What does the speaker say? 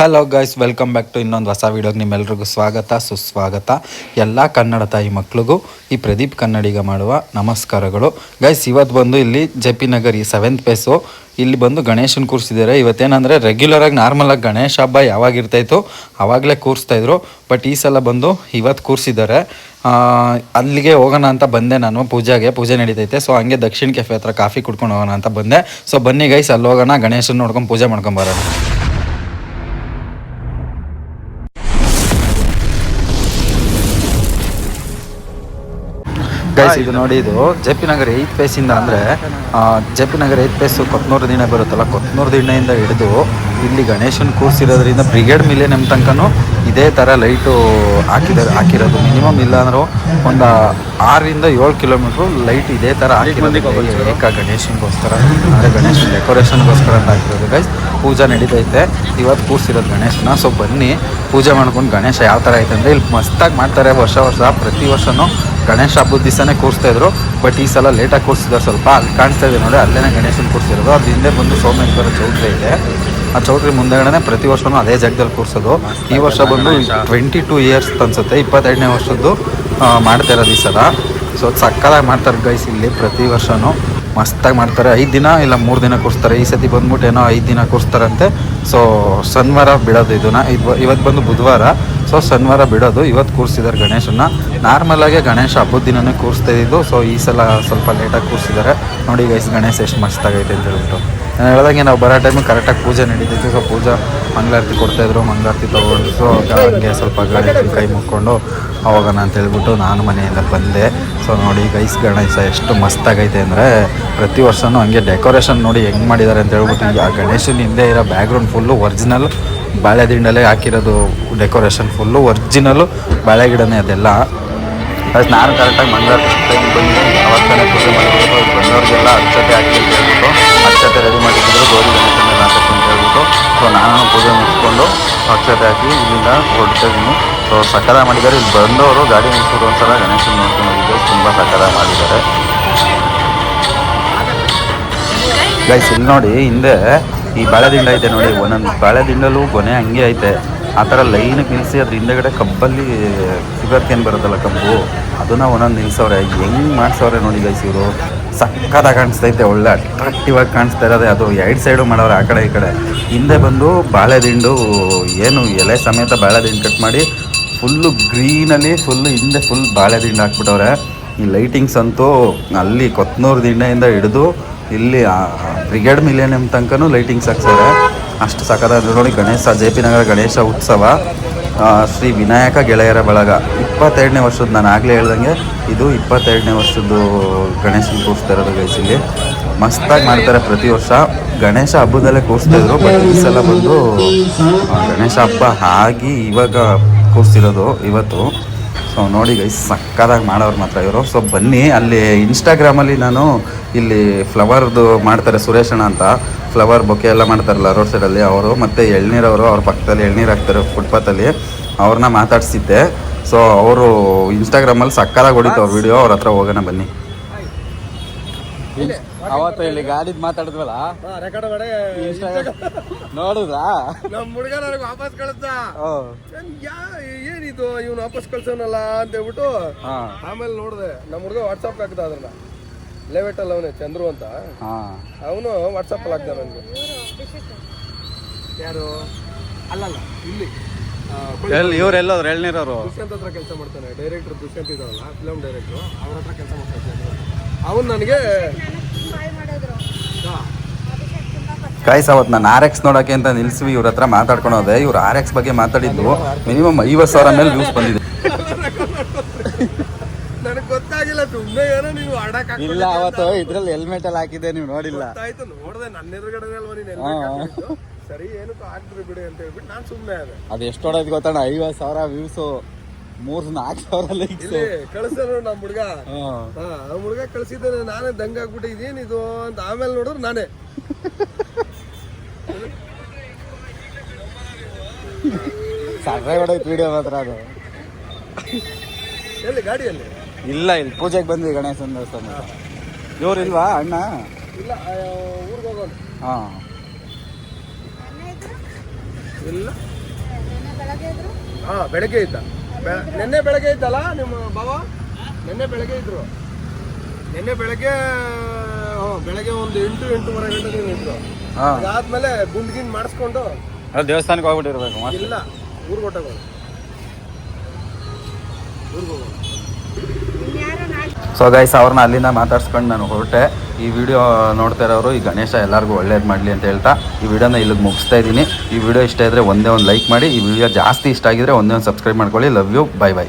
Hello guys welcome back to ಇನ್ನೊಂದು ಹೊಸ ವೀಡಿಯೋಗೆ ನಿಮ್ಮೆಲ್ರಿಗೂ ಸ್ವಾಗತ, ಸುಸ್ವಾಗತ. ಎಲ್ಲ ಕನ್ನಡ ತಾಯಿ ಮಕ್ಕಳಿಗೂ ಈ ಪ್ರದೀಪ್ ಕನ್ನಡಿಗ ಮಾಡುವ ನಮಸ್ಕಾರಗಳು. ಗೈಸ್ ಇವತ್ತು ಬಂದು ಇಲ್ಲಿ ಜೆ ಪಿ ನಗರ್ ಈ ಸೆವೆಂತ್ ಪೇಸು ಇಲ್ಲಿ ಬಂದು ಗಣೇಶನ ಕೂರಿಸಿದ್ದಾರೆ. ಇವತ್ತೇನಂದರೆ ರೆಗ್ಯುಲರಾಗಿ ನಾರ್ಮಲಾಗಿ ಗಣೇಶ ಹಬ್ಬ ಯಾವಾಗ ಇರ್ತಾಯಿತ್ತು ಆವಾಗಲೇ ಕೂರಿಸ್ತಾಯಿದ್ರು ಬಟ್ ಈ ಸಲ ಬಂದು ಇವತ್ತು ಕೂರಿಸಿದ್ದಾರೆ. ಅಲ್ಲಿಗೆ ಹೋಗೋಣ ಅಂತ ಬಂದೆ ನಾನು ಪೂಜೆಗೆ. ಪೂಜೆ ನಡೀತೈತೆ. ಸೊ ಹಂಗೆ ದಕ್ಷಿಣ ಕೆಫೆ ಹತ್ರ ಕಾಫಿ ಕುಡ್ಕೊಂಡು ಹೋಗೋಣ ಅಂತ ಬಂದೆ. ಸೊ ಬನ್ನಿ ಗೈಸ್ ಅಲ್ಲಿ ಹೋಗೋಣ. ಗಣೇಶನ ನೋಡ್ಕೊಂಡು ಪೂಜೆ ಮಾಡ್ಕೊಂಬರೋಣ ಗೈಸ್ ಇದು ನೋಡಿ, ಇದು ಜೆ ಪಿ ನಗರ್ ಏತ್ ಪೇಸಿಂದ ಅಂದರೆ J P Nagar eighth Kothnur ದಿನ ಬರುತ್ತಲ್ಲ, ಕೊತ್ನೂರು ದಿಣ್ಣೆಯಿಂದ ಹಿಡಿದು ಇಲ್ಲಿ ಗಣೇಶನ್ ಕೂರಿಸಿರೋದ್ರಿಂದ ಬ್ರಿಗೇಡ್ ಮಿಲೇನಿಯಂ ತನಕನೂ ಇದೇ ಥರ ಲೈಟು ಹಾಕಿದ್ದಾರೆ ಹಾಕಿರೋದು. ಮಿನಿಮಮ್ ಇಲ್ಲ ಅಂದರೂ ಒಂದು ಆರರಿಂದ ಏಳು ಕಿಲೋಮೀಟ್ರು ಲೈಟ್ ಇದೇ ಥರ ಹಾಕಿರೋದು. ಏಕ ಗಣೇಶನಿಗೋಸ್ಕರ ಅಂದರೆ ಗಣೇಶನ ಡೆಕೋರೇಷನ್ಗೋಸ್ಕರ ಅಂತ ಹಾಕಿರೋದು. ಗೈಸ್ ಪೂಜೆ ನಡೀತೈತೆ. ಇವತ್ತು ಕೂರಿಸಿರೋದು ಗಣೇಶನ. ಸೊ ಬನ್ನಿ, ಪೂಜೆ ಮಾಡ್ಕೊಂಡು ಗಣೇಶ ಯಾವ ಥರ ಐತೆ ಅಂದರೆ ಇಲ್ಲಿ ಮಸ್ತಾಗಿ ಮಾಡ್ತಾರೆ ವರ್ಷ ವರ್ಷ. ಪ್ರತಿ ವರ್ಷವೂ ಗಣೇಶ ಹಬ್ಬದ ದಿವಸನೇ ಕೂರಿಸ್ತಾಯಿದ್ರು ಬಟ್ ಈ ಸಲ ಲೇಟಾಗಿ ಕೂರಿಸಿದ್ದಾರೆ ಸ್ವಲ್ಪ. ಅಲ್ಲಿ ಕಾಣಿಸ್ತಾ ಇದೆ ನೋಡಿ ಅಲ್ಲೇ ಗಣೇಶನ ಕೂರಿಸಿರೋದು. ಅದು ಹಿಂದೆ ಬಂದು ಸೋಮೇಶ್ವರ ಚೌಟ್ರಿ ಇದೆ. ಆ ಚೌಟ್ರಿ ಮುಂದೆಗಡೆ ಪ್ರತಿ ವರ್ಷವೂ ಅದೇ ಜಾಗದಲ್ಲಿ ಕೂರಿಸೋದು. ಈ ವರ್ಷ ಬಂದು ಟ್ವೆಂಟಿ ಟೂ ಇಯರ್ಸ್ ಅನ್ಸುತ್ತೆ. ಇಪ್ಪತ್ತೆರಡನೇ ವರ್ಷದ್ದು ಮಾಡ್ತಾ ಇರೋದು ಈ ಸಲ. ಸೊ ಸಕ್ಕದಾಗಿ ಮಾಡ್ತಾರೆ ಗೈಸ್ ಇಲ್ಲಿ ಪ್ರತಿ ವರ್ಷವೂ ಮಸ್ತಾಗಿ ಮಾಡ್ತಾರೆ. ಐದು ದಿನ ಇಲ್ಲ ಮೂರು ದಿನ ಕೂರಿಸ್ತಾರೆ. ಈ ಸತಿ ಬಂದ್ಬಿಟ್ಟು ಏನೋ ಐದು ದಿನ ಕೂರಿಸ್ತಾರಂತೆ. ಸೊ ಶನಿವಾರ ಬಿಡೋದು ಇದನ್ನ ಇದು ಇವತ್ತು ಬಂದು ಬುಧವಾರ. ಸೊ ಶನಿವಾರ ಬಿಡೋದು. ಇವತ್ತು ಕೂರಿಸಿದ್ದಾರೆ ನಾರ್ಮಲ್ ಆಗಿ ಗಣೇಶ ಹಬ್ಬದ ದಿನನೇ ಕೂರಿಸ್ತಾ ಇದ್ದು ಸೊ ಈ ಸಲ ಸ್ವಲ್ಪ ಲೇಟಾಗಿ ಕೂರಿಸಿದ್ದಾರೆ. ನೋಡಿ ಗೈಸ್ ಗಣೇಶ ಎಷ್ಟು ಮಸ್ತಾಗೈತೆ ಅಂತ ಹೇಳ್ಬಿಟ್ಟು. ನಾನು ಹೇಳ್ದಂಗೆ ನಾವು ಬರೋ ಟೈಮಿಗೆ ಕರೆಕ್ಟಾಗಿ ಪೂಜೆ ನಡೀತಿತ್ತು. ಸೊ ಪೂಜಾ ಮಂಗಳಾರತಿ ಕೊಡ್ತಾಯಿದ್ರು ಮಂಗಳಾರತಿ ತೊಗೊಂಡು. ಸೊ ಹಂಗೆ ಸ್ವಲ್ಪ ಗಣೇಶನ ಕೈ ಮುಕ್ಕೊಂಡು ಅವಾಗ ಅಂತ ಹೇಳ್ಬಿಟ್ಟು ನಾನು ಮನೆಯಿಂದ ಬಂದೆ. ಸೊ ನೋಡಿ ಗೈಸ್ ಗಣೇಶ ಎಷ್ಟು ಮಸ್ತಾಗೈತೆ ಅಂದರೆ ಪ್ರತಿ ವರ್ಷವೂ ಹಂಗೆ ಡೆಕೋರೇಷನ್ ನೋಡಿ ಹೆಂಗೆ ಮಾಡಿದ್ದಾರೆ ಅಂತ ಹೇಳ್ಬಿಟ್ಟು ಆ ಗಣೇಶನ ಹಿಂದೆ ಇರೋ ಬ್ಯಾಕ್ಗ್ರೌಂಡ್ ಫುಲ್ಲು ಒರಿಜಿನಲ್ ಬಾಳೆದಿಂಡಲೇ ಹಾಕಿರೋದು ಡೆಕೋರೇಷನ್ ಫುಲ್ಲು ಒರಿಜಿನಲ್ಲು ಬಾಳೆ ಗಿಡನೇ ಅದೆಲ್ಲ. ಅದು ನಾನು ಕರೆಕ್ಟಾಗಿ ಮಂಗಳಾರತಿ ಬಂದು ಅವತ್ತನೇ ಪೂಜೆ ಮಾಡಿಬಿಟ್ಟು ಬಂದವ್ರಿಗೆಲ್ಲ ಅಕ್ಷತೆ ಹಾಕಿ ಅಂತ ಹೇಳ್ಬಿಟ್ಟು ಅಕ್ಷತೆ ರೆಡಿ ಮಾಡಿಟ್ಟಿದ್ರು ಗೌರಿ ಗಣೇಶನ ಹಾಕಕ್ಕೆ ಅಂತ ಹೇಳ್ಬಿಟ್ಟು. ಸೊ ನಾನು ಪೂಜೆ ಮುಗಿಸ್ಕೊಂಡು ಅಕ್ಷತೆ ಹಾಕಿ ಇಲ್ಲಿಂದ ಹೊರಡ್ತಾ ಸೊ ಸಕಲ ಮಾಡಿದ್ದಾರೆ. ಇಲ್ಲಿ ಬಂದವರು ಗಾಡಿ ನಿಲ್ಸಿದ್ರು ಒಂದ್ಸಲ ಗಣೇಶನ ನೋಡ್ಕೊಂಡು ಹೋಗಿದ್ದು. ತುಂಬ ಸಕಲ ಮಾಡಿದ್ದಾರೆ. ಗೈಸ್ ಇಲ್ಲಿ ನೋಡಿ, ಹಿಂದೆ ಈ ಬಾಳೆದಿಂಡ ಐತೆ ನೋಡಿ. ಒಂದೊಂದು ಬಾಳೆದಿಂಡಲ್ಲೂ ಕೊನೆ ಹಂಗೆ ಐತೆ. ಆ ಥರ ಲೈನಿಗೆ ನಿಲ್ಲಿಸಿ ಅದ್ರ ಹಿಂದೆಗಡೆ ಕಬ್ಬಲ್ಲಿ ಏನು ಬರುತ್ತಲ್ಲ ಕಬ್ಬು? ಅದನ್ನ ಒಂದೊಂದು ನಿಲ್ಸವ್ರೆ. ಹೆಂಗ್ ಮಾಡ್ಸವ್ರೆ ನೋಡಿ ಗೈಸ್ ಇವರು. ಸಕ್ಕತ್ತಾಗಿ ಕಾಣಿಸ್ತೈತೆ, ಒಳ್ಳೆ ಅಟ್ರಾಕ್ಟಿವ್ ಆಗಿ ಕಾಣಿಸ್ತಾ ಇರೋದೆ ಅದು. ಎರಡು ಸೈಡು ಮಾಡೋರು ಆ ಕಡೆ ಈ ಕಡೆ. ಹಿಂದೆ ಬಂದು ಬಾಳೆದಿಂಡು ಏನು ಎಲೆ ಸಮೇತ ಬಾಳೆದಿಂಡು ಕಟ್ ಮಾಡಿ ಫುಲ್ಲು ಗ್ರೀನಲ್ಲಿ ಫುಲ್ಲು ಹಿಂದೆ ಫುಲ್ ಬಾಳೆದಿಂಡು ಹಾಕ್ಬಿಟ್ಟವ್ರೆ. ಈ ಲೈಟಿಂಗ್ಸ್ ಅಂತೂ ಅಲ್ಲಿ ಕೊತ್ನೂರು ದಿಂಡೆಯಿಂದ ಹಿಡಿದು ಇಲ್ಲಿ ಬ್ರಿಗೇಡ್ ಮಿಲೇನಿಯಂ ತನಕನೂ ಲೈಟಿಂಗ್ಸ್ ಹಾಕ್ಸವ್ರೆ. ಅಷ್ಟು ಸಕದ ನೋಡಿ ಗಣೇಶ, ಜೆ ಪಿ ನಗರ ಗಣೇಶ ಉತ್ಸವ. ಶ್ರೀ ವಿನಾಯಕ ಗೆಳೆಯರ ಬಳಗ. ಇಪ್ಪತ್ತೆರಡನೇ ವರ್ಷದ ನಾನು ಆಗಲೇ ಹೇಳ್ದಂಗೆ ಇದು ಇಪ್ಪತ್ತೆರಡನೇ ವರ್ಷದ್ದು ಗಣೇಶನ ಕೂರಿಸ್ತಾ ಇರೋದು ಗೈಸ್ ಮಸ್ತಾಗಿ ಮಾಡ್ತಾರೆ ಪ್ರತಿ ವರ್ಷ. ಗಣೇಶ ಹಬ್ಬದಲ್ಲೇ ಕೂರಿಸ್ತಾ ಇದ್ರು ಬಟ್ ಈ ಸಲ ಬಂದು ಗಣೇಶ ಹಬ್ಬ ಆಗಿ ಇವಾಗ ಕೂರಿಸ್ತಿರೋದು ಇವತ್ತು. ಸೊ ನೋಡಿ ಗೈಸ್ ಸಕ್ಕದಾಗಿ ಮಾಡೋರು ಮಾತ್ರ ಇವರು. ಸೊ ಬನ್ನಿ, ಅಲ್ಲಿ ಇನ್ಸ್ಟಾಗ್ರಾಮಲ್ಲಿ ನಾನು ಇಲ್ಲಿ ಫ್ಲವರ್ದು ಮಾಡ್ತಾರೆ ಸುರೇಶಣ್ಣ ಅಂತ. ಫ್ಲವರ್ ಬೊಕ್ಕೆ ಎಲ್ಲ ಮಾಡ್ತಾರಲ್ಲ ರೋಡ್ ಸೈಡಲ್ಲಿ ಅವರು, ಮತ್ತು ಎಳ್ನೀರವರು ಅವ್ರ ಪಕ್ಕದಲ್ಲಿ ಎಳ್ನೀರು ಹಾಕ್ತಾರೆ ಫುಟ್ಪಾತಲ್ಲಿ ಅವ್ರನ್ನ ಮಾತಾಡಿಸಿದ್ದೆ. ಸೊ ಅವರು ಇನ್ಸ್ಟಾಗ್ರಾಮಲ್ಲಿ ಸಕ್ಕದಾಗಿ ಹೊಡಿತು ಅವ್ರ ವಿಡಿಯೋ ಅವ್ರ ಹತ್ರ ಹೋಗೋಣ ಬನ್ನಿ. ಅವತ್ತು ಇಲ್ಲಿ ಗಾಡಿದ್ ಮಾತಾಡಿದ್ವಲ್ಲ? ರೆಕಾರ್ಡ್ ಮಾಡಿ ನೋಡುದ್ರಾ? ನಮ್ ಹುಡುಗ ನನಗೆ ವಾಪಸ್ ಕಳಿಸ್ದ? ಏನಿದು? ಇವ್ನು ವಾಪಸ್ ಕಳ್ಸೋನಲ್ಲ ಅಂತ ಹೇಳ್ಬಿಟ್ಟು ಆಮೇಲೆ ನೋಡಿದೆ ನಮ್ಮ ಹುಡುಗ ವಾಟ್ಸಪ್ ಹಾಕ್ದ ಅದನ್ನ ಲೇವೆಟ್ ಅಲ್ಲಿ ಅವನೇ ಚಂದ್ರು ಅಂತ. ಅವನು ವಾಟ್ಸಪ್ ಅಲ್ಲಿ ಹಾಕ್ದ ನನಗೆ ಯಾರು? ಅಲ್ಲಲ್ಲ ಇಲ್ಲಿ. ಎಲ್ಲಿ ಇವ್ರು ಎಲ್ಲೋದ್ರು ಎಳ್ನೀರವ್ರು? ದುಷ್ಯಂತ್ ಹತ್ರ ಕೆಲಸ ಮಾಡ್ತಾನೆ. ಡೈರೆಕ್ಟರ್ ದುಷ್ಯಂತ್ ಇದ್ದಾರಲ್ಲ ಫಿಲಮ್ ಡೈರೆಕ್ಟರ್ ಅವ್ರ ಹತ್ರ ಕೆಲಸ ಮಾಡ್ತಾನೆ. ಅವನು ನನಗೆ ಹಾ, ಕಾಯ್ಸ್ ಅವತ್ತು ನಾನು ಆರ್ ಎಕ್ಸ್ ನೋಡೋಕೆ ಅಂತ ನಿಲ್ಸಿವಿ ಇವ್ರ ಹತ್ರ ಮಾತಾಡ್ಕೊಂಡು ಹೋದೆ ಇವ್ರು ಆರ್ ಎಕ್ಸ್ ಬಗ್ಗೆ ಮಾತಾಡಿದ್ದು ಮಿನಿಮಮ್ ಐವತ್ತು ಸಾವಿರ ಮೇಲೆ ವ್ಯೂಸ್ ಬಂದಿದೆ. ನನಗೆ ಗೊತ್ತಾಗಿಲ್ಲ ತುಂಬಾ ಏನೋ ನೀನು ಆಡಕ್ ಇಲ್ಲ ಅವತ್ತು ಇದ್ರಲ್ಲಿ ಹೆಲ್ಮೆಟ್ ಎಲ್ಲ ಹಾಕಿದ್ದೆ ನೀವು ನೋಡಿಲ್ಲ. ಆಯ್ತು ನೋಡ್ದೆ ನನ್ನ ಎದುರುಗಡೆ ಅಲ್ವಾ ನೀನು. ಸರಿ ಏನಕ್ಕೂ ಹಾಕ್ಬಿಡಿ ಬಿಡಿ ಅಂತ ಹೇಳ್ಬಿಟ್ಟು ನಾನು ಸುಮ್ಮನೆ ಅದೇ ಅದು ಎಷ್ಟು ಹೊಡೋದು ಗೊತ್ತಣ್ಣ ಐವತ್ತು ಸಾವಿರ ವ್ಯೂಸು ಮೂರ್ ನಾಲ್ಕು ಸಾವಿರ ಲೈಕ್ಸ್ ಇಲ್ಲಿ ನಮ್ಮ ಹುಡ್ಗ. ಹಾ. ಆ ಹುಡುಗ ಕಳ್ಸಿದ್ದಾನೆ ನಾನೇ ದಂಗ ಆಗ್ಬಿಟ್ಟು ಇದೇನಿದು ಅಂತ ಆಮೇಲೆ ನೋಡಿದ್ರು ನಾನೇ. ಸಣ್ಣ ಹೊಡೋಯ್ತು ವಿಡಿಯೋ ಮಾತ್ರ ಅದು. ಎಲ್ಲಿ ಗಾಡಿಯಲ್ಲಿ? ಇಲ್ಲ ಇಲ್ಲಿ ಪೂಜೆಗೆ ಬಂದ್ವಿ ಗಣೇಶನ ದೇವಸ್ಥಾನ. ಇವ್ರು ಇಲ್ವಾ ಅಣ್ಣ? ಇಲ್ಲ ಊರಿಗೆ ಹೋಗೋಣ ಹಾ. ಇಲ್ಲ. ಹಾ ಬೆಳಗ್ಗೆ ಇದ್ದ. ನಿನ್ನೆ ಬೆಳಗ್ಗೆ ಇದ್ದಲ್ಲ ನಿಮ್ಮ ಬಾವ ನಿನ್ನೆ ಬೆಳಗ್ಗೆ ಇದ್ರು. ನಿನ್ನೆ ಬೆಳಗ್ಗೆ ಬೆಳಗ್ಗೆ ಒಂದು ಎಂಟು ಎಂಟೂವರೆ ಗಂಟೆ ನೀವು ಇದ್ರು. ಅದಾದ್ಮೇಲೆ ಗುಂಡ್ ಗಿಂಡ್ ಮಾಡಿಸ್ಕೊಂಡು ದೇವಸ್ಥಾನಕ್ಕೆ ಹೋಗ್ಬಿಟ್ಟಿರ್ಬೇಕು ಇಲ್ಲ ಊರ್ಗ್ ಊರ್ಗೋಗ ಸೊ ಗೈಸ್ ಅವ್ರನ್ನ ಅಲ್ಲಿಂದ ಮಾತಾಡ್ಸ್ಕೊಂಡು ನಾನು ಹೊರಟೆ. ಈ ವಿಡಿಯೋ ನೋಡ್ತಾ ಇರೋರು, ಈ ಗಣೇಶ ಎಲ್ಲರಿಗೂ ಒಳ್ಳೇದು ಮಾಡಲಿ ಅಂತ ಹೇಳ್ತಾ, ಈ ವಿಡಿಯೋನ ಇಲ್ಲಿಗೆ ಮುಗಿಸ್ತಾ ಇದ್ದೀನಿ. ಈ ವಿಡಿಯೋ ಇಷ್ಟ ಇದ್ದರೆ ಒಂದೇ ಒಂದು ಲೈಕ್ ಮಾಡಿ, ಈ ವಿಡಿಯೋ ಜಾಸ್ತಿ ಇಷ್ಟ ಆಗಿದ್ರೆ ಒಂದೇ ಒಂದು ಸಬ್ಸ್ಕ್ರೈಬ್ ಮಾಡ್ಕೊಳ್ಳಿ. Love you bye bye